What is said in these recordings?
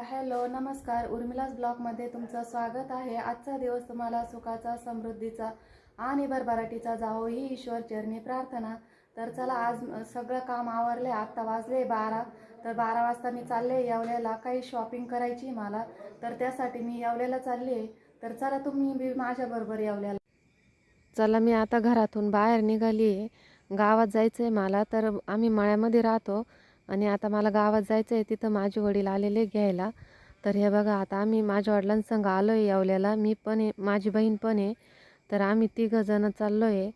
Hello नमस्कार. उर्मिलास ब्लॉगमध्ये तुमचं स्वागत आहे. आजचा दिवस तुम्हाला सुखाचा समृद्धीचा आणि भरभराटीचा जावो ही ईश्वर चरणी प्रार्थना. तर चला आज सगळं काम आवरले. आत्ता वाजले बारा. तर बारा वाजता मी चालले येवल्याला काही शॉपिंग करायची मला. तर त्यासाठी मी येवल्याला चालली आहे. तर चला तुम्ही बी माझ्याबरोबर येवल्याला. चला मी आता घरातून बाहेर निघाली आहे. गावात जायचं आहे मला. तर आम्ही मळ्यामध्ये राहतो. आणि आता मला गावात जायचं आहे तिथं माझे वडील आलेले घ्यायला. तर हे बघा आता आम्ही माझ्या वडिलांसंग आलो आहे येवल्याला. मी पण आहे माझी बहीण पण आहे. तर आम्ही तिघंजणं चाललो आहे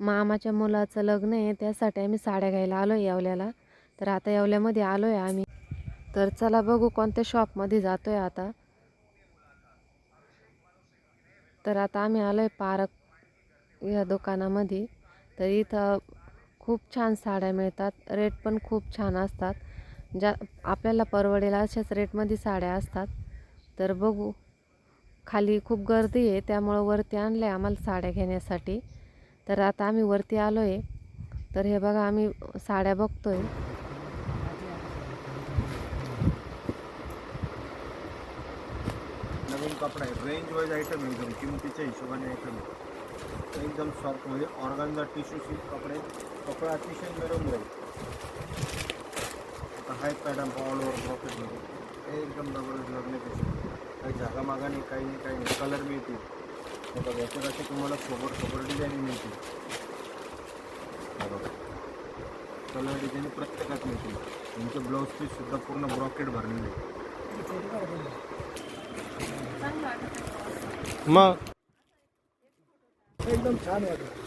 मामाच्या मुलाचं लग्न आहे त्यासाठी आम्ही साड्या घ्यायला आलो आहे येवल्याला. तर आता येवल्यामध्ये आलो आहे आम्ही. तर चला बघू कोणत्या शॉपमध्ये जातो आहे आता. तर आता आम्ही आलो आहे पारक या दुकानामध्ये. तर इथं खूप छान साड्या मिळतात. रेट पण खूप छान असतात. ज्या आपल्याला परवडेल अशाच रेटमध्ये साड्या असतात. तर बघू. खाली खूप गर्दी आहे त्यामुळं वरती आणलं आहे आम्हाला साड्या घेण्यासाठी. तर आता आम्ही वरती आलो आहे तर हे बघा आम्ही साड्या बघतो आहे नवीन कपडा आहे. रेंज वाईज आयटम एकदम. किमतीच्या हिशोबाने आयटम एकदम सॉफ्ट म्हणजे ऑर्गनचा टिश्यू सिल्क कपडे. कपडा अतिशय नरम राहील आता हाय पॅटर्न ऑल ओव्हर पॉकेटमध्ये हे एकदम जबरदस्त लग्नाचे काही जागा मागा नाही काही नाही काही नाही. कलर मिळतील. आता याच्यात असे तुम्हाला सोबर सोबर डिझाईन मिळतील. हे बघा. कलर डिझाईन प्रत्येकात मिळतील. तुमचं ब्लाऊज पीससुद्धा पूर्ण ब्रॉकेट भरलेलं आहे मग? एकदम छान वाटत.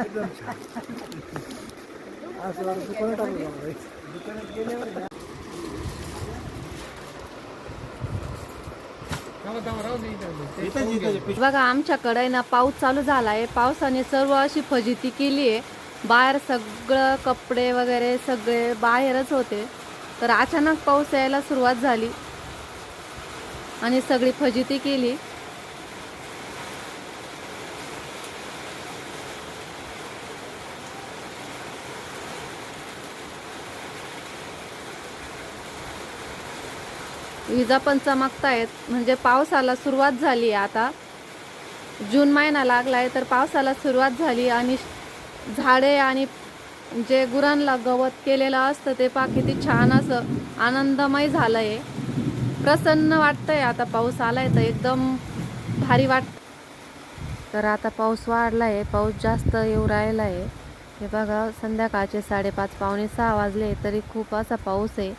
एकदम छान असं दुकानात टाकलं दुकानात गेल्यावर ना इथंच इथंच बघा आमच्याकडे ना पाऊस चालू झाला आहे पावसाने सर्व अशी फजिती केली आहे. बाहेर सगळं कपडे वगैरे सगळे बाहेरच होते. तर अचानक पाऊस यायला सुरुवात झाली. आणि सगळी फजिती केली. विजा पण चमकतायत. म्हणजे पावसाला सुरुवात झाली आहे आता. जून महिना लागलाय तर पावसाला सुरुवात झाली आणि झाडे आणि जे गुरांना गवत केलेलं असतं ते पा किती छान असं आनंदमय झालं आहे प्रसन्न वाटतंय आता पाऊस आलाय तर एकदम भारी वाट तर आता पाऊस वाढला आहे पाऊस जास्त येऊ राहिला आहे हे बघा संध्याकाळचे साडेपाच पावणे सहा वाजले तरी खूप असा पाऊस आहे.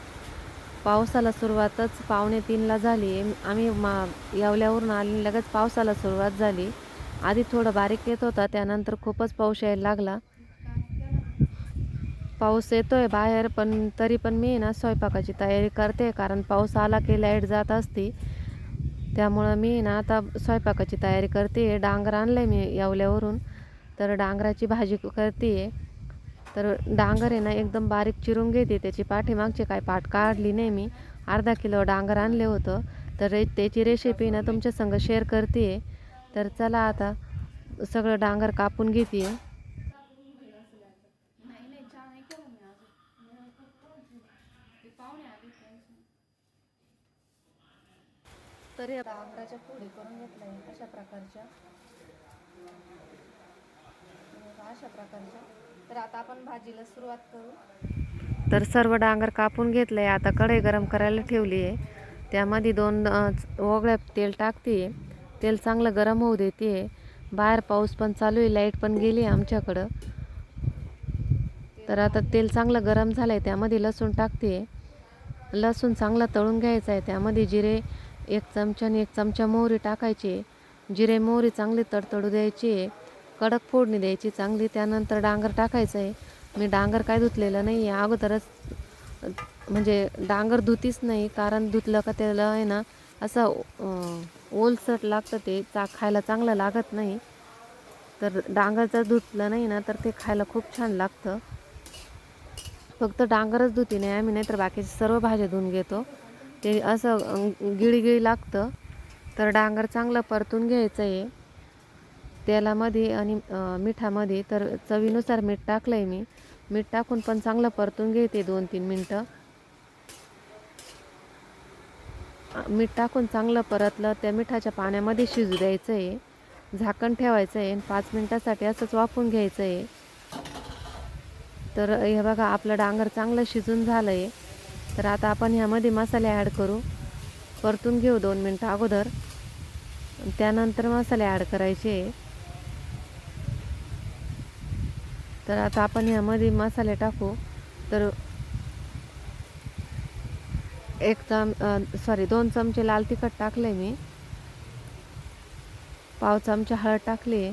पावसाला सुरुवातच पावणे तीनला झाली. आम्ही मा येवल्यावरून आली लगेच पावसाला सुरुवात झाली. आधी थोडं बारीक येत होता त्यानंतर खूपच पाऊस यायला लागला. पाऊस येतोय बाहेर पण तरी पण मी ना स्वयंपाकाची तयारी करते कारण पाऊस आला की लाइट जात असती. त्यामुळं मी ना आता स्वयंपाकाची तयारी करते. डांगर आणलं मी येवल्यावरून तर डांगराची भाजी करते. तर डांगर आहे ना एकदम बारीक चिरून घेते. त्याची पाठीमागची काय पाठ काढली नाही मी. अर्धा किलो डांगर आणले होतं. तर रे त्याची रेसिपी ना तुमच्या संग शेअर करते तर चला आता सगळं डांगर कापून घेते तरी डांगराच्या पुढे करून घेतल्या अशा प्रकारच्या. अशा प्रकारच्या. तर आता आपण भाजीला सुरुवात करू. तर सर्व डांगर कापून घेतलंय. आता कढई गरम करायला ठेवली आहे त्यामध्ये दोन अ, तेल टाकते तेल चांगलं गरम होऊ देते बाहेर पाऊस पण चालू आहे. लाइट पण गेली आहे आमच्याकडं. तर आता तेल चांगलं गरम झालं आहे त्यामध्ये लसूण टाकते लसूण चांगलं तळून घ्यायचं आहे त्यामध्ये जिरे एक चमचा आणि एक चमचा मोहरी टाकायची. जिरे मोहरी चांगली तडतडू द्यायची. आहे कडक फोडणी द्यायची चांगली त्यानंतर डांगर टाकायचं आहे मी डांगर काय धुतलेलं नाही आहे अगोदरच म्हणजे डांगर धुतीच नाही कारण धुतलं का त्याला आहे ना असं ओलसट लागतं ते चा खायला चांगलं लागत नाही. तर डांगर जर धुतलं नाही ना तर ते खायला खूप छान लागतं. फक्त डांगरच धुती नाही आम्ही नाहीतर बाकीचे सर्व भाज्या धुवून घेतो. ते असं गिळगिळी लागतं. तर डांगर चांगलं परतून घ्यायचं आहे तेलामध्ये आणि मिठामध्ये तर चवीनुसार मीठ टाकलं आहे मी. मीठ टाकून पण चांगलं परतून घेते दोन तीन मिनटं. मीठ टाकून चांगलं परतलं त्या मिठाच्या पाण्यामध्ये शिजू द्यायचं आहे झाकण ठेवायचं आहे आणि पाच मिनटासाठी असंच वाफून घ्यायचं आहे तर हे बघा आपलं डांगर चांगलं शिजून झालं आहे तर आता आपण ह्यामध्ये मसाले ॲड करू. परतून घेऊ दोन मिनटं अगोदर. त्यानंतर मसाले ॲड करायचे. तर आता आपण ह्यामध्ये मसाले टाकू. तर एक चम सॉरी दोन चमचे लाल तिखट टाकले मी. पाव चमचा हळद टाकली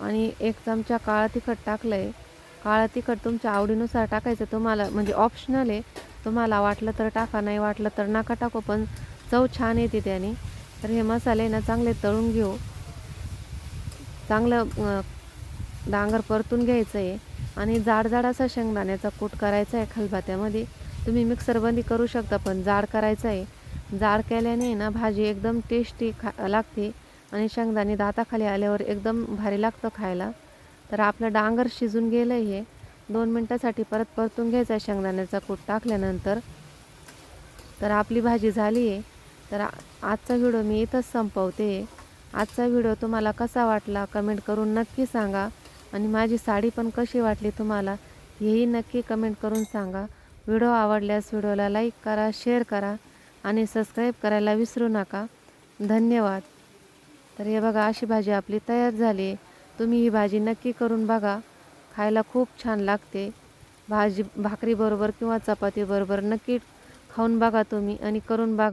आणि एक चमचा काळा तिखट टाकलं आहे काळा तिखट तुमच्या आवडीनुसार टाकायचं. तुम्हाला म्हणजे ऑप्शनल आहे. तुम्हाला वाटलं तर टाका नाही वाटलं तर नका टाकू पण चव छान येते त्याने. तर हे मसाले ना चांगले तळून घेऊ. चांगलं डांगर परतून घ्यायचं आहे. आणि जाड जाड असा शेंगदाण्याचा कूट करायचा आहे खलबात्यामध्ये. तुम्ही मिक्सरबंदी करू शकता पण जाड करायचं आहे. जाड केल्याने ना भाजी एकदम टेस्टी खा लागते आणि शेंगदाणे दाताखाली आल्यावर एकदम भारी लागतं खायला. तर आपलं डांगर शिजून गेलं हे. दोन मिनटासाठी परत परतून घ्यायचा आहे शेंगदाण्याचा कूट टाकल्यानंतर. तर आपली भाजी झाली आहे. तर आजचा व्हिडिओ मी इथंच संपवते. आजचा व्हिडिओ तुम्हाला कसा वाटला कमेंट करून नक्की सांगा. आणि माझी साडी पण कशी वाटली तुम्हाला हेही नक्की कमेंट करून सांगा. व्हिडिओ आवडल्यास व्हिडिओला लाईक करा शेअर करा आणि सबस्क्राईब करायला विसरू नका. धन्यवाद. तर हे बघा अशी भाजी आपली तयार झाली आहे. तुम्ही ही भाजी नक्की करून बघा. खायला खूप छान लागते. भाजी भाकरीबरोबर किंवा चपातीबरोबर नक्की खाऊन बघा तुम्ही आणि करून बघा.